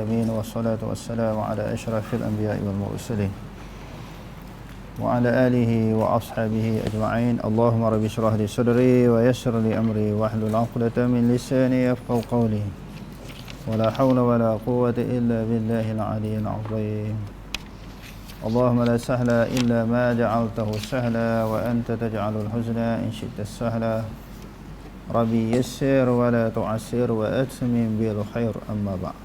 العالمين والصلاة والسلام على أشرف الأنبياء والمرسلين. وعلى آله وأصحابه أجمعين. اللهم رب اشرح لي صدري ويسر لي أمري واحلل عقدة من لساني يفقهوا قولي. ولا حول ولا قوة إلا بالله العلي العظيم. اللهم لا سهل إلا ما جعلته سهلا وأنت تجعل الحزن إن شئت السهلا. ربي يسر ولا تعسر وأتمم بالخير أما بعد.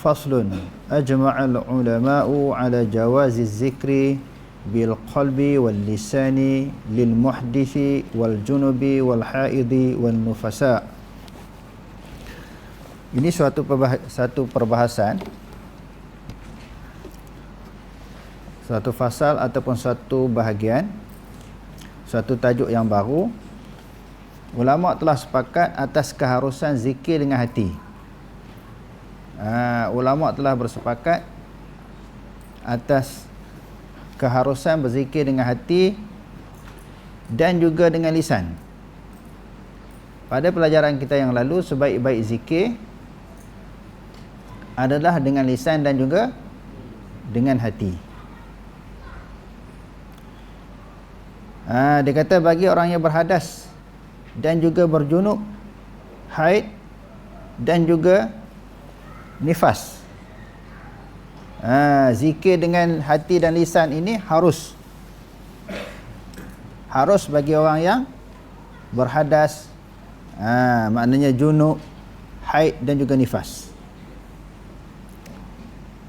faslun. Ajma'al ulama'u ala jawazi zikri bil qalbi wal lisani lil muhdisi wal junubi wal haidi wal nufasa. Ini suatu satu perbahasan. Suatu fasal ataupun suatu bahagian. Suatu tajuk yang baru. Ulama telah sepakat atas keharusan zikir dengan hati uh, ulama telah bersepakat atas keharusan berzikir dengan hati dan juga dengan lisan. Pada pelajaran kita yang lalu sebaik-baik zikir adalah dengan lisan dan juga dengan hati. Ha, dia kata bagi orang yang berhadas dan juga berjunuk haid dan juga nifas. Ha, zikir dengan hati dan lisan ini harus. Harus bagi orang yang berhadas. Ha, maknanya junub haid dan juga nifas.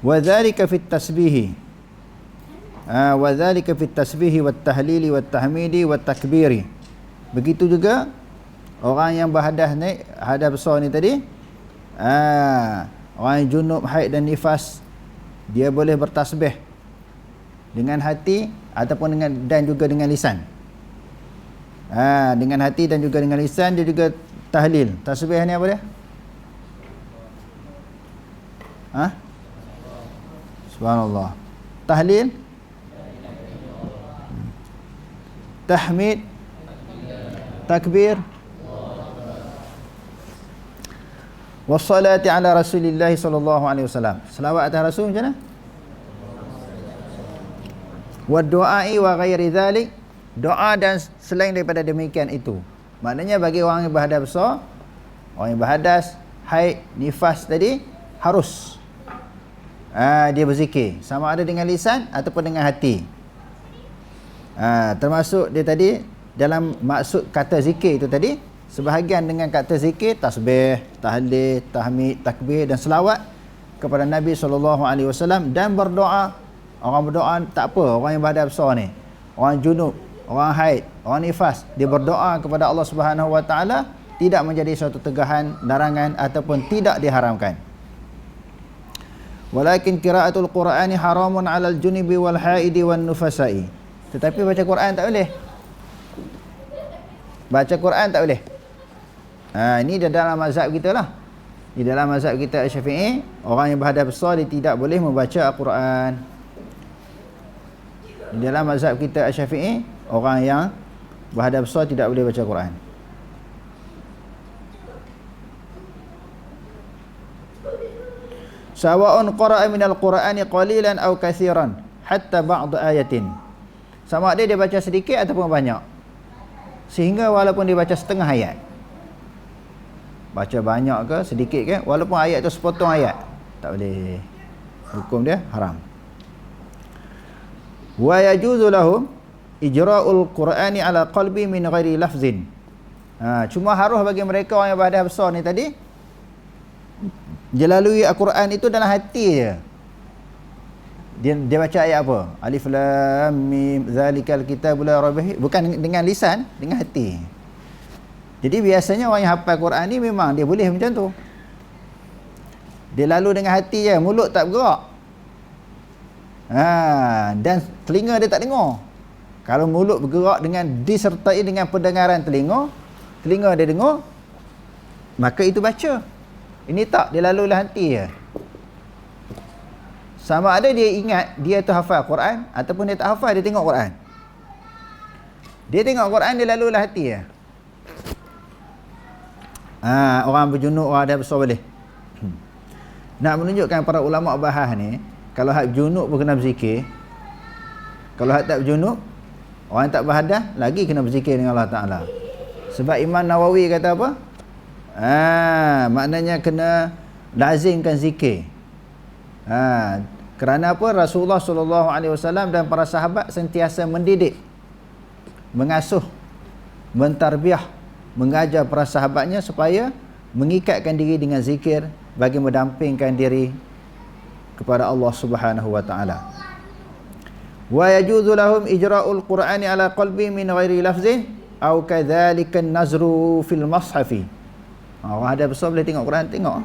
Wa dhalika fit tasbihi. Ha, wa dhalika fit tasbihi wat tahlili wat tahmidi wat takbiri. Begitu juga orang yang berhadas ni hadas besar ni tadi ha, Orang yang junub, haid dan nifas Dia boleh bertasbih Dengan hati Ataupun dengan dan juga dengan lisan. Ha, Dengan hati dan juga dengan lisan Dia juga tahlil. Tasbih ni apa dia? Ha? Subhanallah. Tahlil? Tahmid? Takbir wassalati ala rasulillah sallallahu alaihi wasallam. Selawat atas rasul macam mana? Wa du'ai wa ghairi dhalik. Doa dan selain daripada demikian itu. Maknanya bagi orang yang berhadas besar orang yang berhadas haid nifas tadi harus. Ha, dia berzikir. Sama ada dengan lisan ataupun dengan hati. Ha, termasuk dia tadi dalam maksud kata zikir itu tadi sebahagian dengan kata zikir tasbih tahlil tahmid takbir dan selawat kepada Nabi saw dan berdoa. Orang berdoa tak apa orang yang berhadap besar ni. Orang junub orang haid orang nifas dia berdoa kepada Allah Subhanahu wa taala tidak menjadi suatu tegahan larangan ataupun tidak diharamkan. Walakin qiraatul qur'ani haramun 'alal junubi wal haidi wan nufasai. Tetapi baca Quran tak boleh. Baca Quran tak boleh Ha, ini dalam mazhab kita lah. Di dalam mazhab kita Syafi'i, orang yang berhadap besar dia tidak boleh membaca Al-Quran. Di dalam mazhab kita Syafi'i, orang yang berhadap besar tidak boleh baca Al-Quran. Sawa'un qara'a minal Qur'ani qalilan aw kathiran hatta ba'd ayatin. Sama ada dia baca sedikit ataupun banyak. Sehingga walaupun dia baca setengah ayat baca banyak ke sedikit ke walaupun ayat tu sepotong ayat. Tak boleh hukum dia haram. Wa yajuzu lahum ijra'ul qur'ani ala qalbi min ghairi lafzin. Ha, cuma harus bagi mereka orang yang berhadap besar ni tadi dia lalui al-Quran itu dalam hati je. Dia dia baca ayat apa? Alif lam mim zalikal kitabul raiba bukan dengan lisan dengan hati jadi biasanya orang yang hafal Quran ni memang dia boleh macam tu. Dia lalu dengan hati je, mulut tak bergerak. Ha, dan telinga dia tak dengar. Kalau mulut bergerak dengan disertai dengan pendengaran telinga, telinga dia dengar, maka itu baca. Ini tak, dia lalu lah hati je. Sama ada dia ingat dia tu hafal Quran ataupun dia tak hafal dia tengok Quran. Dia tengok Quran dia lalu hati je. Ha, orang berjunuk orang ada besar boleh. nak menunjukkan para ulama bahas ni kalau hak junub pun kena berzikir. Kalau hak tak berjunub orang tak berhadas lagi kena berzikir dengan Allah Taala. Sebab Imam Nawawi kata apa? Ha, maknanya kena lazimkan zikir. Ha, kerana apa? Rasulullah sallallahu alaihi wasallam dan para sahabat sentiasa mendidik mengasuh mentarbiah mengajar para sahabatnya supaya mengikatkan diri dengan zikir bagi mendampingkan diri kepada Allah Subhanahu wa taala. Wa yajuzu lahum ijra'ul Qur'ani ala qalbi min ghairi lafzin aw kadzalika an-nazru fil mushafi. Ha, orang ada besar boleh tengok Quran tengok.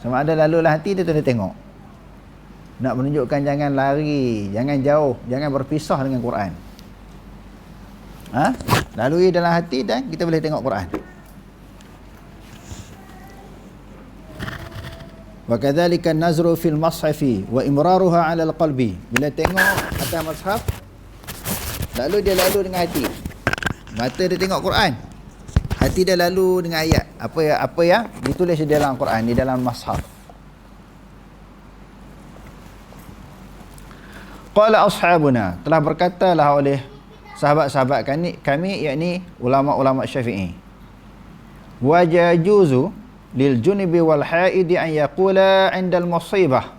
Sama ada lalu hati dia tu dia tengok. Nak menunjukkan jangan lari, jangan jauh, jangan berpisah dengan Quran. Ha? Lalui dalam hati dan kita boleh tengok Quran. wa kadzalika nazru fil mashafi wa imraruha ala alqalbi. Bila tengok atas mushaf lalu dia lalu dengan hati. Mata dia tengok Quran. Hati dia lalu dengan ayat. Apa ya apa yang ditulis di dalam Quran di dalam mushaf qala ashabuna telah berkatalah oleh sahabat-sahabat kami kami yakni ulama-ulama Syafi'i. Wajajuzu lil junubi wal haidi an yaqula indal musibah.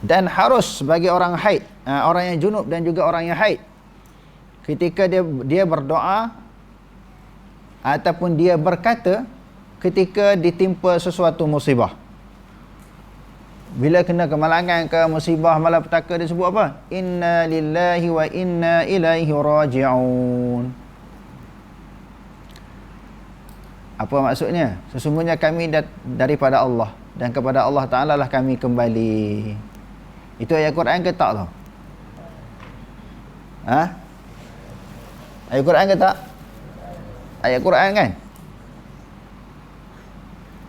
Dan harus bagi orang haid ha, orang yang junub dan juga orang yang haid. Ketika dia dia berdoa ataupun dia berkata ketika ditimpa sesuatu musibah bila kena kemalangan ke musibah malapetaka dia sebut apa inna lillahi wa inna ilaihi raji'un Apa maksudnya? Sesungguhnya kami daripada Allah dan kepada Allah Taala lah kami kembali. Itu ayat Quran ke tak tu? Ha? Ayat Quran ke tak? Ayat Quran kan? Wala nabduwannakum bi syai'in minal khawfi wal ju'i wa naqsin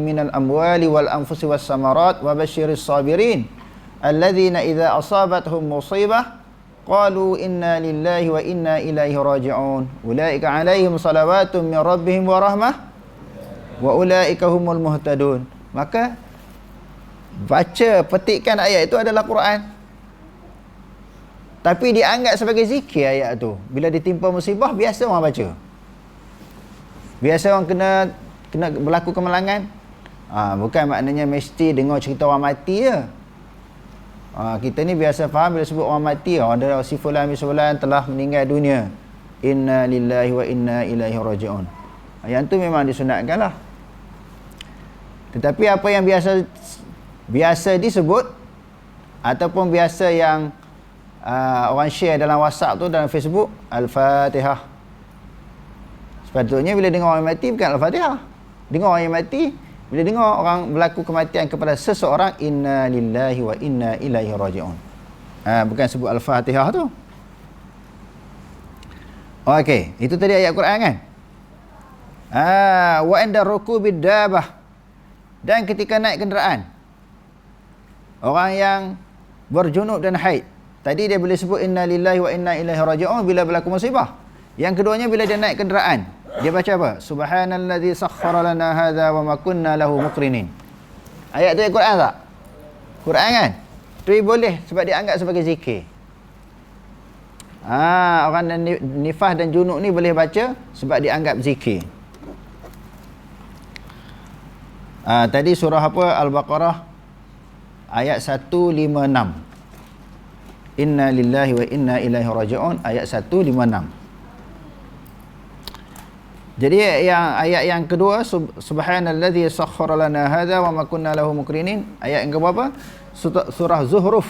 minal amwali wal anfusi was samarat wa basyiris sabirin. Alladhina idza asabatuhum musibah qalu inna lillahi wa inna ilaihi raji'un. Ulaika alaihim salawatun min rabbihim wa rahmah wa ulaika humul muhtadun. Maka baca petikkan ayat itu adalah Quran. Tapi dianggap sebagai zikir ayat tu. Bila ditimpa musibah biasa orang baca biasa orang kena kena berlaku kemalangan ha, bukan maknanya mesti dengar cerita orang mati je Ha, kita ni biasa faham bila sebut orang mati, ada si fulan bin fulan telah meninggal dunia. Inna lillahi wa inna ilaihi raji'un. Ha, yang tu memang disunatkan lah. Tetapi apa yang biasa biasa disebut ataupun biasa yang uh, orang share dalam WhatsApp tu dalam Facebook Al-Fatihah. Sepatutnya bila dengar orang mati bukan Al-Fatihah. Dengar orang mati bila dengar orang berlaku kematian kepada seseorang inna lillahi wa inna ilaihi rajiun. Ha, bukan sebut al-Fatihah tu. Okey, itu tadi ayat Quran kan? Ha, wa inda rukubi dabah. Dan ketika naik kenderaan. Orang yang berjunub dan haid. Tadi dia boleh sebut inna lillahi wa inna ilaihi rajiun bila berlaku musibah. Yang keduanya bila dia naik kenderaan. Dia baca apa? Subhanallazi sakhkhara lana hadza wa ma kunna lahu muqrinin. Ayat tu ayat Quran tak? Quran kan? Tu boleh sebab dia anggap sebagai zikir. Ah, orang dan nifah dan junuk ni boleh baca sebab dia anggap zikir. Ah, tadi surah apa? Al-Baqarah ayat 156. Inna lillahi wa inna ilaihi raji'un ayat 156. Jadi yang ayat yang kedua subhanallazi sakhkhara lana hadza wa ma kunna lahu mukrinin ayat yang keberapa? Surah Zuhruf.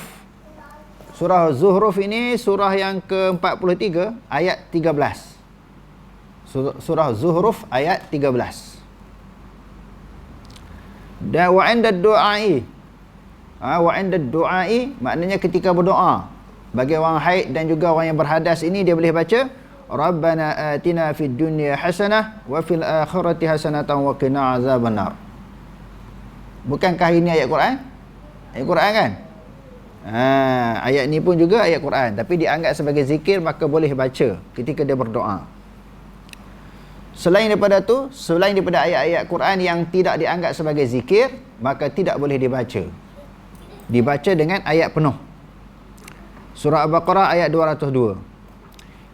Surah Zuhruf ini surah yang ke-43 ayat 13. Surah Zuhruf ayat 13. Dan wa 'inda du'ai. Ha, wa 'inda du'ai maknanya ketika berdoa bagi orang haid dan juga orang yang berhadas ini dia boleh baca Rabbana atina fid dunya hasanah wa fil akhirati hasanatan wa qina azabannar. Bukankah ini ayat Quran? Ayat Quran kan? Ha, ayat ni pun juga ayat Quran tapi dianggap sebagai zikir maka boleh baca ketika dia berdoa. Selain daripada tu, selain daripada ayat-ayat Quran yang tidak dianggap sebagai zikir, maka tidak boleh dibaca. Dibaca dengan ayat penuh. Surah Al-Baqarah ayat 202.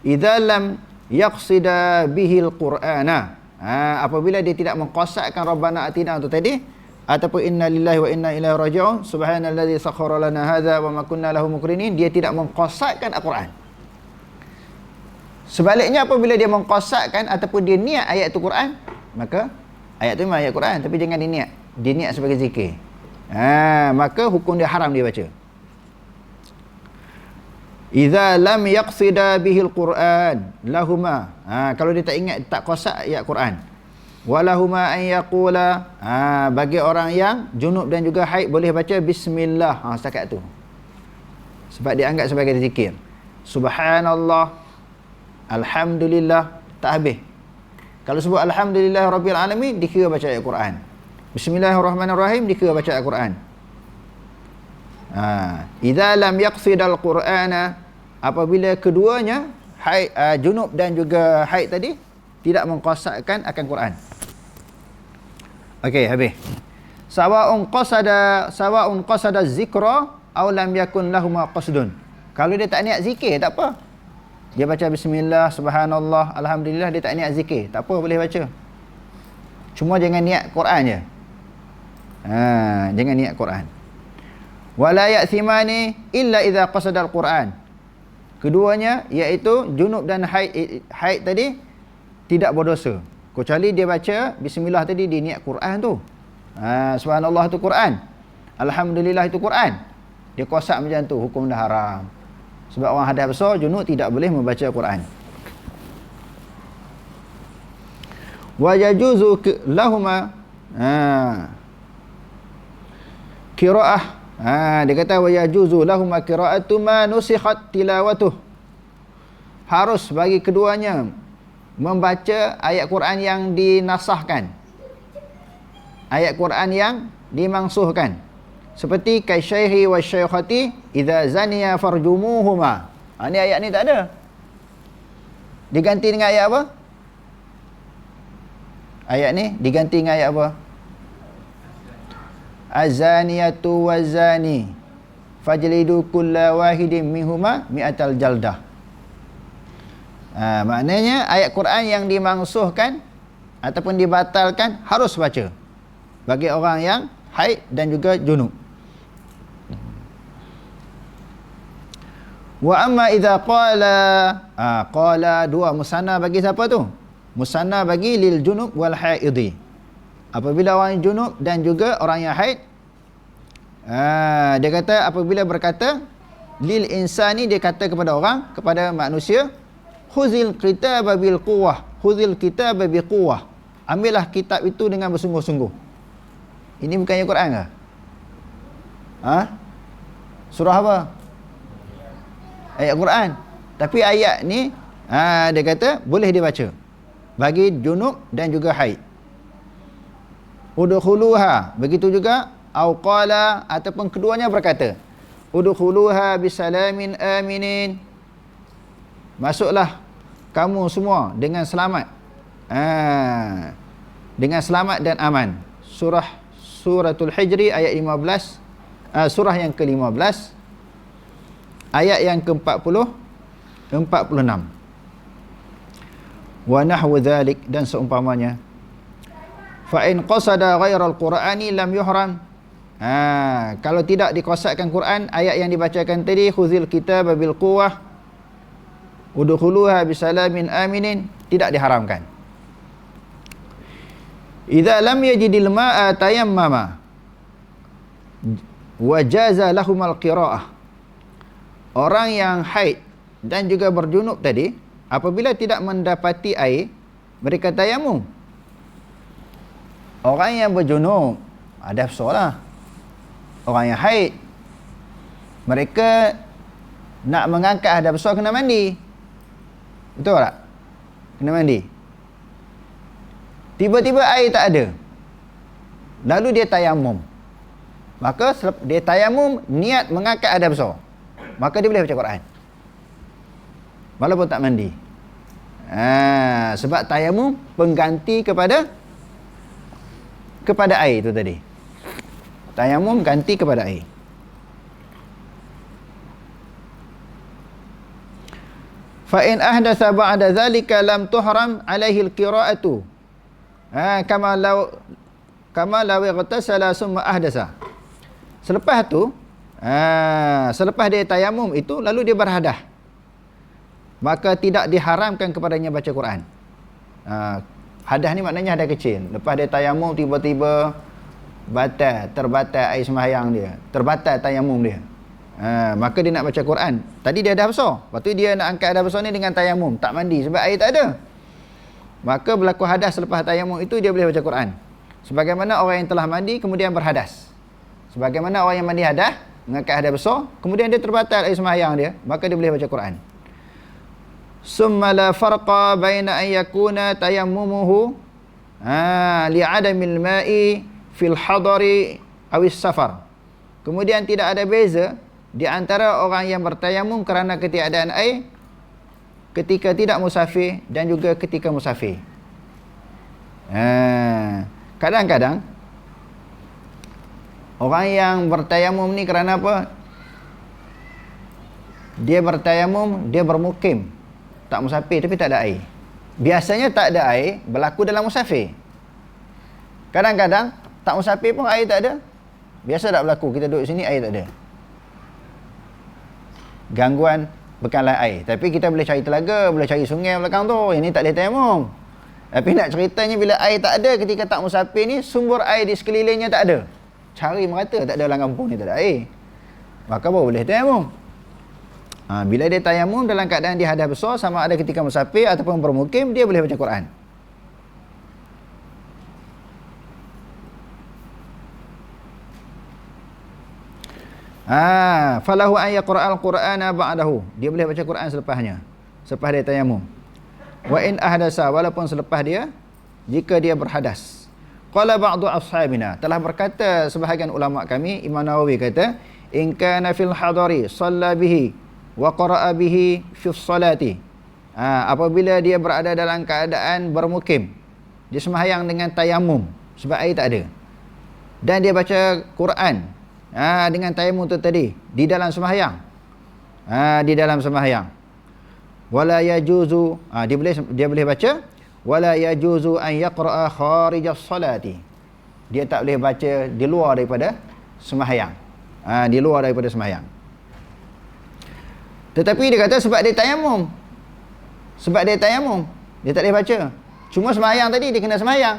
Idza lam yaqsida bihil qur'ana. Ha, apabila dia tidak mengqasatkan rabbana atina tu tadi ataupun inna lillahi wa inna ilaihi raji'un subhanallazi sakhkhara lana hadza wa ma kunna lahu muqrinin dia tidak mengqasatkan Al-Quran. Sebaliknya apabila dia mengqasatkan ataupun dia niat ayat tu Quran, maka ayat tu memang ayat Quran tapi jangan dia niat. Dia niat sebagai zikir. Ha, maka hukum dia haram dia baca. Iza lam yaqsida bihil Quran lahuma. Ha, kalau dia tak ingat tak qasak ayat Quran. Walahuma an yaqula ha, bagi orang yang junub dan juga haid boleh baca bismillah. Ha setakat tu. Sebab dia anggap sebagai zikir. Subhanallah Alhamdulillah tak habis. Kalau sebut Alhamdulillah Rabbil Alamin dikira baca ayat Quran. Bismillahirrahmanirrahim dikira baca ayat Quran. Ha, idza lam yaqsid al-Qur'ana apabila keduanya haid uh, junub dan juga haid tadi tidak mengqasatkan akan Quran. Okey, habis. Sawa'un qasada sawa'un qasada zikra aw lam yakun lahum qasdun. Kalau dia tak niat zikir tak apa. Dia baca bismillah, subhanallah, alhamdulillah dia tak niat zikir. Tak apa boleh baca. Cuma jangan niat Quran je. Ha, jangan niat Quran. Wala ya'thimani illa idza qasada al-Quran. Keduanya iaitu junub dan haid haid tadi tidak berdosa. Kecuali dia baca bismillah tadi dia niat Quran tu. Ha, subhanallah tu Quran. Alhamdulillah itu Quran. Dia kosak macam tu hukum dah haram. Sebab orang hadas besar junub tidak boleh membaca Quran. Wa yajuzu lahuma ha qiraah ha dia kata wa yajuzu lahuma qiraatu ma nusikhat tilawatuh. Harus bagi keduanya membaca ayat Quran yang dinasahkan. Ayat Quran yang dimangsuhkan. Seperti kai wa syaikhati idza zaniya farjumuhuma. Ha, ni ayat ni tak ada. Diganti dengan ayat apa? Ayat ni diganti dengan ayat apa azaniyatu wazani fajlidu kulla wahidin minhuma mi'atal jaldah ha, maknanya ayat Quran yang dimangsuhkan ataupun dibatalkan harus baca bagi orang yang haid dan juga junub Wa amma idza qala ah qala dua musanna bagi siapa tu? Musanna bagi lil junub wal haidi. Apabila orang yang junub dan juga orang yang haid ah dia kata apabila berkata lil insani dia kata kepada orang kepada manusia khuzil kitaba bil quwwah khuzil kitaba bi quwwah. Ambillah kitab itu dengan bersungguh-sungguh. Ini bukannya Quran ke? Ha? Surah apa? Ayat Quran. Tapi ayat ni ha, dia kata boleh dibaca bagi junub dan juga haid. Udkhuluha begitu juga au qala ataupun keduanya berkata udkhuluha bisalamin aminin. Masuklah kamu semua dengan selamat. Ha, dengan selamat dan aman. Surah Suratul Hijri ayat 15 uh, surah yang ke-15 ayat yang ke-40 46 wa nahwu dhalik dan seumpamanya fa in qasada ghairal qur'ani lam yuhram. Ha kalau tidak dikosadkan Quran ayat yang dibacakan tadi khuzil kitab bil quwwah udkhuluha bisalamin aminin tidak diharamkan. Idza lam yajidil ma'a tayammama wajaza lahumal qira'ah. Orang yang haid dan juga berjunub tadi apabila tidak mendapati air mereka tayamum orang yang berjunub ada lah. orang yang haid mereka nak mengangkat ada besar kena mandi. Betul tak? Kena mandi. Tiba-tiba air tak ada. Lalu dia tayamum. Maka dia tayamum niat mengangkat ada besar maka dia boleh baca Quran. Walaupun tak mandi. Ha, sebab tayamum pengganti kepada kepada air tu tadi. Tayamum ganti kepada air. Fa in ahdatha ba'da dhalika lam tuhram alaihi al-qira'atu. Ha, kama law kama law igtasala summa ahdatha. Selepas tu, ha, selepas dia tayamum itu lalu dia berhadah. Maka tidak diharamkan kepadanya baca Quran. Ha, hadah ni maknanya hadah kecil. Lepas dia tayamum tiba-tiba batal, terbatal air sembahyang dia. Terbatal tayamum dia. Ha, maka dia nak baca Quran. Tadi dia dah besar. Lepas tu dia nak angkat dah besar ni dengan tayamum. Tak mandi sebab air tak ada. Maka berlaku hadas selepas tayamum itu dia boleh baca Quran. Sebagaimana orang yang telah mandi kemudian berhadas. Sebagaimana orang yang mandi hadas, mengangkat hadas besar, kemudian dia terbatal air sembahyang dia, maka dia boleh baca Quran. Summa la farqa baina an yakuna tayammumuhu ha li'adamil ma'i fil hadari awis safar. Kemudian tidak ada beza di antara orang yang bertayamum kerana ketiadaan air ketika tidak musafir dan juga ketika musafir. Ha, kadang-kadang orang yang bertayamum ni kerana apa? Dia bertayamum, dia bermukim. Tak musafir tapi tak ada air. Biasanya tak ada air berlaku dalam musafir. Kadang-kadang tak musafir pun air tak ada. Biasa tak berlaku kita duduk sini air tak ada gangguan bekalan air. Tapi kita boleh cari telaga, boleh cari sungai belakang tu. Yang ni tak boleh tayamum. Tapi nak ceritanya bila air tak ada ketika tak musafir ni, sumber air di sekelilingnya tak ada. Cari merata tak ada dalam kampung ni tak ada air. Maka boleh tayamum. Ha, bila dia tayamum dalam keadaan dia hadah besar sama ada ketika musafir ataupun bermukim, dia boleh baca Quran. Ah, falahu an yaqra'al qur'ana ba'dahu. Dia boleh baca Quran selepasnya. Selepas dia tayamum. Wa in ahdasa walaupun selepas dia jika dia berhadas. Qala ba'du ashabina telah berkata sebahagian ulama kami Imam Nawawi kata in kana fil hadari shalla bihi wa qara'a bihi fi salati. Ah, apabila dia berada dalam keadaan bermukim dia sembahyang dengan tayamum sebab air tak ada. Dan dia baca Quran ha, dengan tayamum tu tadi di dalam sembahyang ha, di dalam sembahyang wala yajuzu ha, dia boleh dia boleh baca wala yajuzu an yaqra'a kharij as-salati dia tak boleh baca di luar daripada sembahyang ha, di luar daripada sembahyang tetapi dia kata sebab dia tayamum sebab dia tayamum dia tak boleh baca cuma sembahyang tadi dia kena sembahyang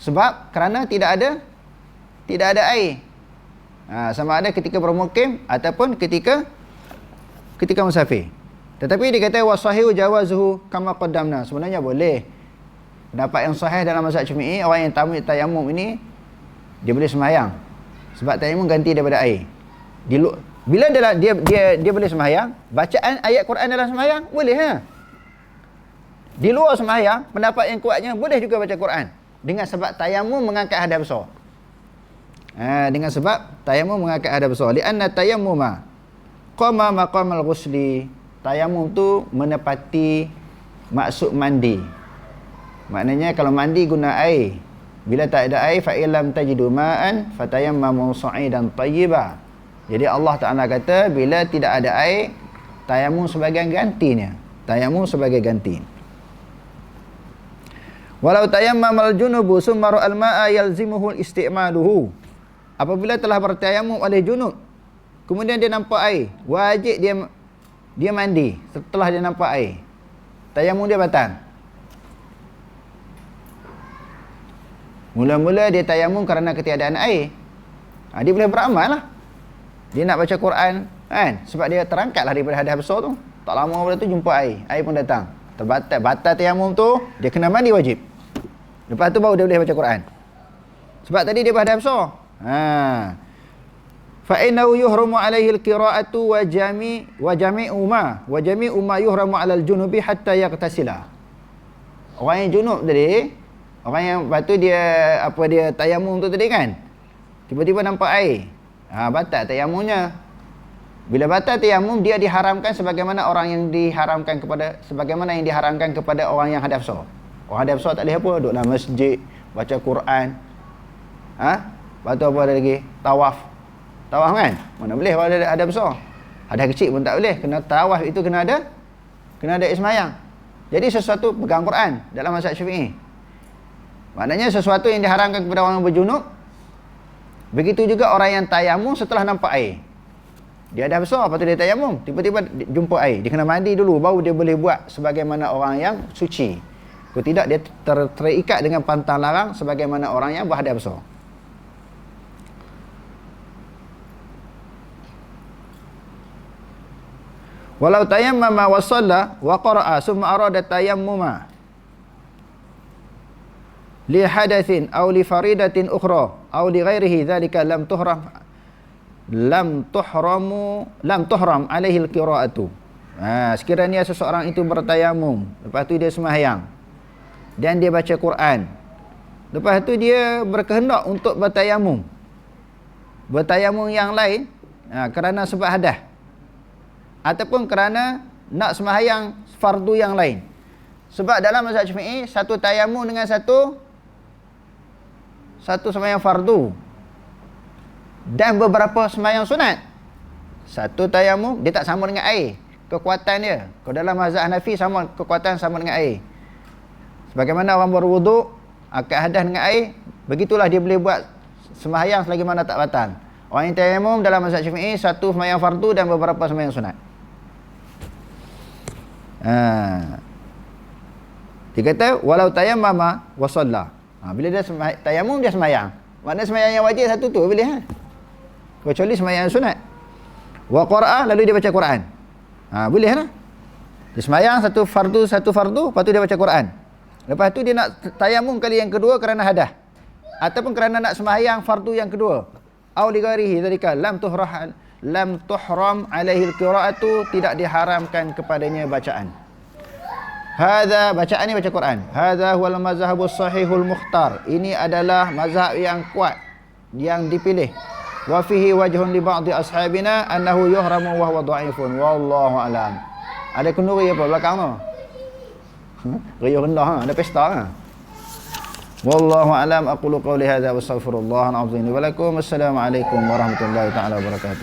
sebab kerana tidak ada tidak ada air Ha, sama ada ketika bermukim ataupun ketika ketika musafir. Tetapi dia kata wasahihu jawazuhu kama qaddamna. Sebenarnya boleh. Pendapat yang sahih dalam mazhab Syafi'i orang yang tamu tayamum ini dia boleh sembahyang. Sebab tayamum ganti daripada air. Di bila dalam dia dia dia boleh sembahyang, bacaan ayat Quran dalam sembahyang boleh ha. Di luar sembahyang, pendapat yang kuatnya boleh juga baca Quran dengan sebab tayamum mengangkat hadap besar. Ha, dengan sebab tayamum mengangkat ada besar. Lianna tayammuma qama maqamal ghusli. Tayamum tu menepati maksud mandi. Maknanya kalau mandi guna air. Bila tak ada air fa illam tajidu ma'an fatayammamu sa'idan tayyiba. Jadi Allah Taala kata bila tidak ada air tayamum sebagai gantinya. Tayamum sebagai ganti. Walau tayammamal junubu summa ra'al ma'a yalzimuhu isti'maluhu apabila telah bertayamum oleh junub kemudian dia nampak air wajib dia dia mandi setelah dia nampak air. Tayamum dia batal. Mula-mula dia tayamum kerana ketiadaan air. Ha, dia boleh beramal lah dia nak baca Quran kan sebab dia terangkatlah daripada hadas besar tu tak lama pada tu jumpa air air pun datang terbatal batal tayamum tu dia kena mandi wajib lepas tu baru dia boleh baca Quran sebab tadi dia berhadas besar Ha. Fa innahu yuhramu alaihi al-qira'atu wa jami wa jami'u ma wa jami'u ma yuhramu 'alal junubi hatta yaqtasila. Orang yang junub tadi, orang yang batu dia apa dia tayamum tu tadi kan? Tiba-tiba nampak air. Ha batal tayamumnya. Bila batal tayamum dia diharamkan sebagaimana orang yang diharamkan kepada sebagaimana yang diharamkan kepada orang yang hadap besar. Orang hadap besar tak boleh apa? Duduk dalam masjid, baca Quran. Ha? Lepas tu apa ada lagi? Tawaf. Tawaf kan? Mana boleh kalau ada hadap besar? Hadap kecil pun tak boleh. Kena tawaf itu kena ada kena ada ismayang. Jadi sesuatu pegang Quran dalam mazhab Syafi'i. Maknanya sesuatu yang diharamkan kepada orang yang berjunub begitu juga orang yang tayamum setelah nampak air. Dia dah besar, lepas tu dia tayamum. Tiba-tiba jumpa air. Dia kena mandi dulu, baru dia boleh buat sebagaimana orang yang suci. Kalau tidak, dia ter terikat dengan pantang larang sebagaimana orang yang berhadap besar. Walau tayammama wa salla wa qara'a summa arada tayammuma li hadathin aw li faridatin ukhra aw li ghairihi dhalika lam tuhram lam tuhramu lam tuhram alaihi alqira'atu ha sekiranya seseorang itu bertayamum lepas tu dia sembahyang dan dia baca Quran lepas tu dia berkehendak untuk bertayamum. Bertayamum yang lain ha, kerana sebab hadas ataupun kerana nak sembahyang fardu yang lain. Sebab dalam mazhab Syafi'i satu tayamum dengan satu satu sembahyang fardu dan beberapa sembahyang sunat. Satu tayamum dia tak sama dengan air. Kekuatan dia. Kalau dalam mazhab Hanafi sama kekuatan sama dengan air. Sebagaimana orang berwuduk akad hadas dengan air, begitulah dia boleh buat sembahyang selagi mana tak batal. Orang yang tayamum dalam mazhab Syafi'i satu sembahyang fardu dan beberapa sembahyang sunat. Ha. Dia kata walau tayammama wa shalla. Ha, bila dia tayamum dia sembahyang. Maknanya sembahyang yang wajib satu tu boleh ha? Kecuali sembahyang sunat. Wa qara'a lalu dia baca Quran. Ha boleh lah dia sembahyang satu fardu satu fardu lepas tu dia baca Quran. Lepas tu dia nak tayamum kali yang kedua kerana hadah. Ataupun kerana nak sembahyang fardu yang kedua. Au li ghairihi zalika lam tuhrah lam tuhram alaihi alqira'atu tidak diharamkan kepadanya bacaan Hadza bacaan ni baca Quran. Hadza huwal mazhabus sahihul mukhtar. Ini adalah mazhab yang kuat yang dipilih wa fihi wajhun li ba'di ashabina annahu yuhramu wa huwa dha'ifun wallahu alam ada kenduri apa belakang tu hmm? riuh rendah ha? ada pesta ha? wallahu alam aqulu qawli hadha wa astaghfirullah al-azim wa lakum assalamu alaikum warahmatullahi taala wabarakatuh